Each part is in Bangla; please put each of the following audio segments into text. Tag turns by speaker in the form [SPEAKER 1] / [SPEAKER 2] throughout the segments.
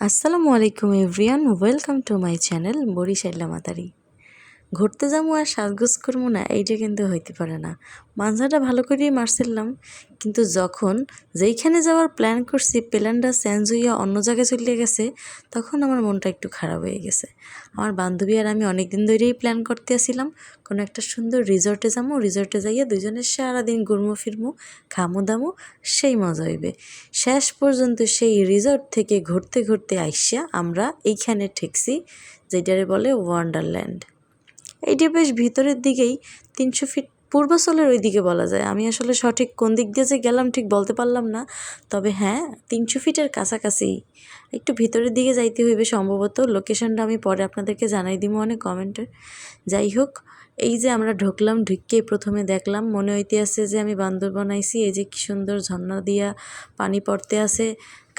[SPEAKER 1] আসসালামু আলাইকুম everyone welcome to my channel বরিশাল্লা মাতারি ঘুরতে যাব আর সাজগোজ করব না, এইটা কিন্তু হইতে পারে না। মাঞ্জাটা ভালো করেই মারছিলাম, কিন্তু যখন যেইখানে যাওয়ার প্ল্যান করছি প্ল্যানটা চেঞ্জ হইয়া অন্য জায়গায় চলে গেছে, তখন আমার মনটা একটু খারাপ হয়ে গেছে। আমার বান্ধবী আর আমি অনেক দিন ধরেই প্ল্যান করতে আসছিলাম কোনো একটা সুন্দর রিসর্টে যাব রিসর্টে যাইয়া দুজনে সারাদিন ঘুরমো, ফিরমো, খামো দামো, সেই মজা হইবে। শেষ পর্যন্ত সেই রিসর্ট থেকে ঘুরতে ঘুরতে আইসা আমরা এইখানে ঠেকছি, যেটারে বলে ওয়ান্ডারল্যান্ড এইটা বেশ ভিতরের দিকেই, তিনশো ফিট পূর্বাচলের ওই দিকে বলা যায়। আমি আসলে সঠিক কোন দিক দিয়ে যে গেলাম ঠিক বলতে পারলাম না। তবে হ্যাঁ তিনশো ফিটের কাছাকাছি। একটু ভিতরের দিকে যাইতে হইবে সম্ভবত। লোকেশনটা আমি পরে আপনাদেরকে জানাই দিব অনেক কমেন্টে। যাই হোক এই যে আমরা ঢুকলাম ঢুককে প্রথমে দেখলাম, মনে হইতে আছে যে আমি বান্দরবন আইছি, এই যে কি সুন্দর ঝর্ণা দিয়া পানি পড়তে আছে।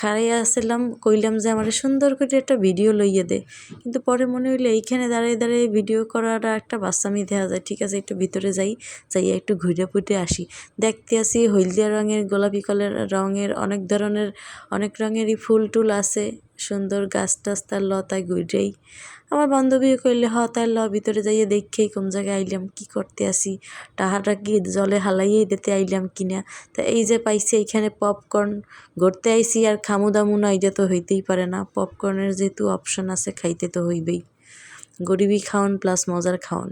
[SPEAKER 1] খাড়াইয়া আসলাম, কইলাম যে আমার সুন্দর করে একটা ভিডিও লইয়ে দে। কিন্তু পরে মনে হইল এইখানে দাঁড়িয়ে দাঁড়িয়ে ভিডিও করাটা একটা বাচ্চামি দেওয়া যায়। ঠিক আছে, একটু ভিতরে যাই, যাইয়া একটু ঘুরে ফুটে আসি। দেখতে আসি হলদিয়া রঙের, গোলাপি কালার রঙের, অনেক ধরনের, অনেক রঙেরই ফুল টুল আছে। সুন্দর গাছ টাছ তার লতায় ঘুরেই আমার বান্ধবীও কইলে, হ তাই ল, ভিতরে যাইয়ে দেখেই কোন জায়গায় আইলাম, কি করতে আসি? টাহাটা কি জলে হালাইয়েই দিতে আইলাম কিনা? তা এই যে পাইছি, এইখানে পপকর্ন ঘুরতে আইসি আর খামু দামু না এটা তো হইতেই পারে না। পপকর্নের যেহেতু অপশন আছে, খাইতে তো হইবেই। গরিবি খাওন প্লাস মজার খাওন।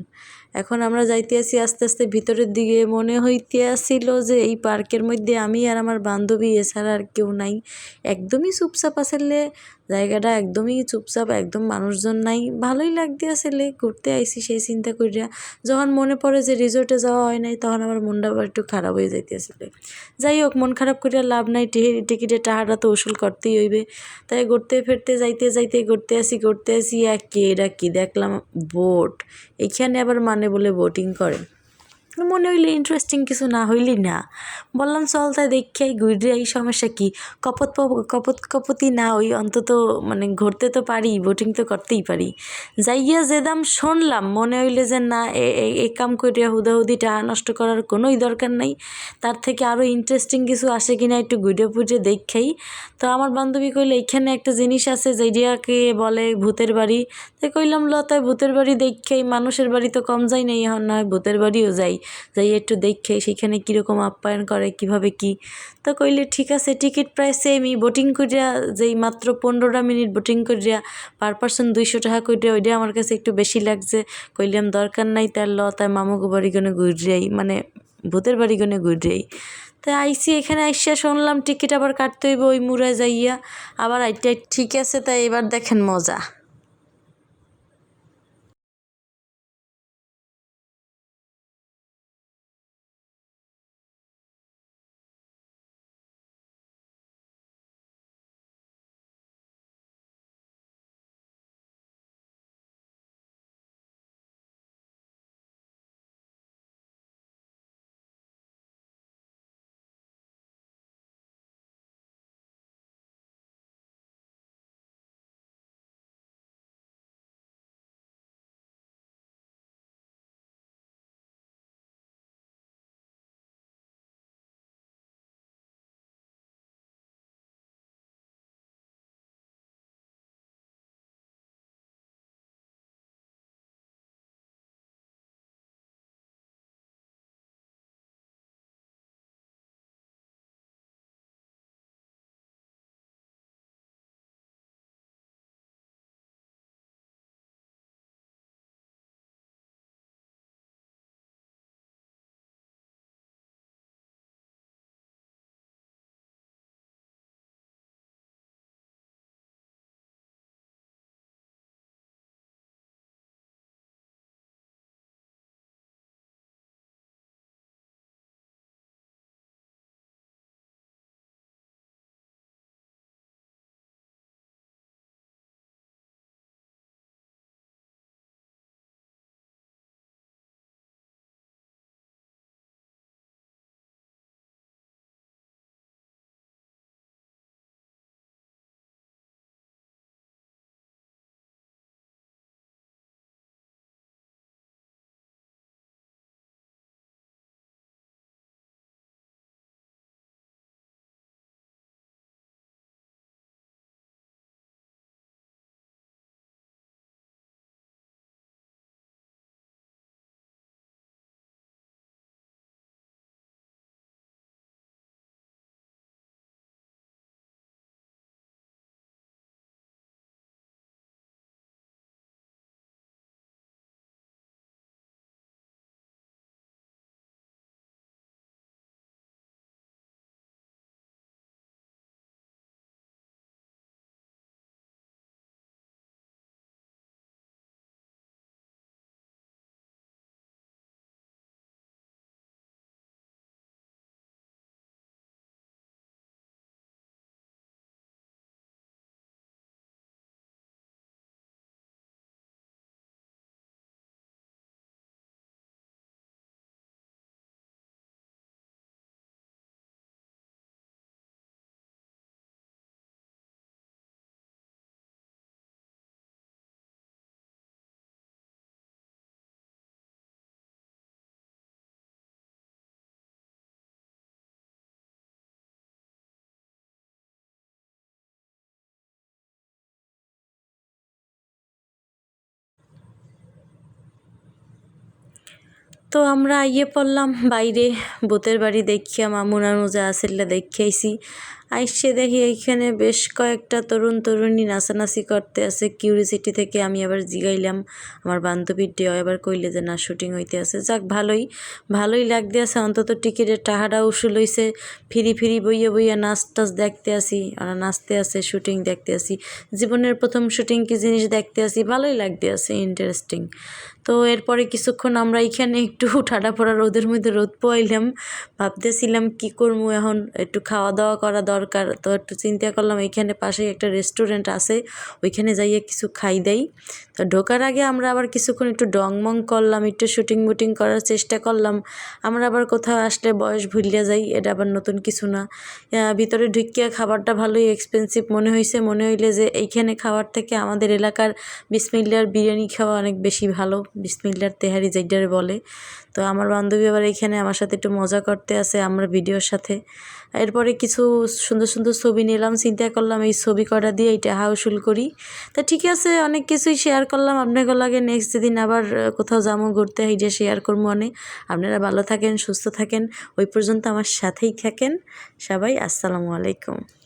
[SPEAKER 1] এখন আমরা যাইতে আসি আস্তে আস্তে ভিতরের দিকে। মনে হইতে আসিল যে এই পার্কের মধ্যে আমি আর আমার বান্ধবী, এছাড়া আর কেউ নাই। একদমই চুপচাপ আসলে, জায়গাটা একদমই চুপচাপ, একদম মানুষজন নাই। ভালোই লাগতে আসলে, ঘুরতে আইসি সেই চিন্তা করিয়া যখন মনে পড়ে যে রিসোর্টে যাওয়া হয় নাই, তখন আমার মনটা একটু খারাপ হয়ে যাইতে আসলে যাই হোক, মন খারাপ করিয়া লাভ নাই টিকিটের টাহাটা তো উসুল করতেই হইবে। তাই ঘুরতে ফিরতে যাইতে যাইতে ঘুরতে আসি ঘুরতে আসি আর কে এরা কি দেখলাম? বোট। এইখানে আবার মানে বলে বোটিং করে মনে হইলে ইন্টারেস্টিং কিছু না হইলি না। বললাম, চল তাই দেখে ঘুরে এই সমস্যা কি? কপত কপত, কপতি না, ওই অন্তত মানে ঘুরতে তো পারি বোটিং তো করতেই পারি। যাইয়া যে দাম শুনলাম, মনে হইলে যে না এই কাম করিয়া হুদাহুদি টাকা নষ্ট করার কোনোই দরকার নাই। তার থেকে আরও ইন্টারেস্টিং কিছু আসে কিনা একটু ঘুরে ফুটে দেখাই। তো আমার বান্ধবী কইলে এখানে একটা জিনিস আছে যেটাকে বলে ভূতের বাড়ি। তাই কইলাম, ল, তাই ভূতের বাড়ি দেখেই, মানুষের বাড়ি তো কম যাই নাই, এখন নয়, ভূতের বাড়িও যাই। যাই একটু দেখে সেখানে কীরকম আপ্যায়ন করে, কীভাবে কি। তো কইলে, ঠিক আছে, টিকিট প্রায় সেমই বোটিং করিয়া যেই মাত্র পনেরোটা মিনিট বোটিং করিয়া পার পার্সন দুইশো টাকা করিয়া ওইটা আমার কাছে একটু বেশি লাগছে। কইলাম, দরকার নাই তার ল, তার মামুকে বাড়ি গনে ঘুরিয়াই মানে ভূতের বাড়ি গনে ঘুরিয়াই। তাই আইসি, এখানে আইসিয়া শুনলাম টিকিট আবার কাটতে হইব ওই মুড়ায় যাইয়া। আবার আইটাই ঠিক আছে তাই এবার দেখেন মজা। তো আমরা আইয়ে পড়লাম বাইরে বোতের বাড়ি দেখিয়া মামুনার মোজা আসেল্লা দেখিয়াইছি। আইসে দেখি এইখানে বেশ কয়েকটা তরুণ তরুণী নাচানাচি করতে আছে। কিউরিসিটি থেকে আমি আবার জিগাইলাম, আমার বান্ধবীর ডে এবার কইলে যে না শুটিং হইতে আছে। যাক, ভালোই ভালোই লাগতে আছে। অন্তত টিকিটের টাহাটা উসুল হইছে। ফিরি ফিরি বইয়ে বইয়ে নাচ টাচ দেখতে আসি ওরা নাচতে আছে শুটিং দেখতে আসি। জীবনের প্রথম শুটিং কি জিনিস দেখতে আসি? ভালোই লাগতে আছে ইন্টারেস্টিং তো এরপরে কিছুক্ষণ আমরা এখানে একটু ঠাডা পড়া রোদের মধ্যে রোদ পোয়াইলাম। ভাবতেছিলাম কি করব এখন? একটু খাওয়া দাওয়া করা দরকার। তো একটু চিন্তা করলাম, এখানে পাশেই একটা রেস্টুরেন্ট আছে, ওইখানে যাইয়ে কিছু খাই দেই। তো ঢোকার আগে আমরা আবার কিছুক্ষণ একটু ডংমং করলাম, একটু শুটিং বুটিং করার চেষ্টা করলাম। আমরা আবার কোথাও আসলে বয়স ভুলিয়া যাই, এটা আবার নতুন কিছু না। ভিতরে ঢুকিয়া খাবারটা ভালোই এক্সপেন্সিভ মনে হয়েছে মনে হইলে যে এইখানে খাবার থেকে আমাদের এলাকার বিসমিল্লার বিরিয়ানি খাওয়া অনেক বেশি ভালো। বিসমিল্লার তেহারি যেটারে বলে। তো আমার বান্ধবী আবার এখানে আমার সাথে একটু মজা করতে আছে আমরা ভিডিওর সাথে। এরপরে কিছু সুন্দর সুন্দর ছবি নিলাম, চিন্তা করলাম এই ছবি কটা দিয়ে এইটা হাউসুল করি। তা ঠিক আছে, অনেক কিছুই শেয়ার করলাম। আপনাকে লাগে নেক্সট দিন আবার কোথাও যাব ঘুরতে, এই যে শেয়ার করব অনেক আপনারা ভালো থাকেন, সুস্থ থাকেন। ওই পর্যন্ত আমার সাথেই থাকেন। সবাই, আসসালামু আলাইকুম।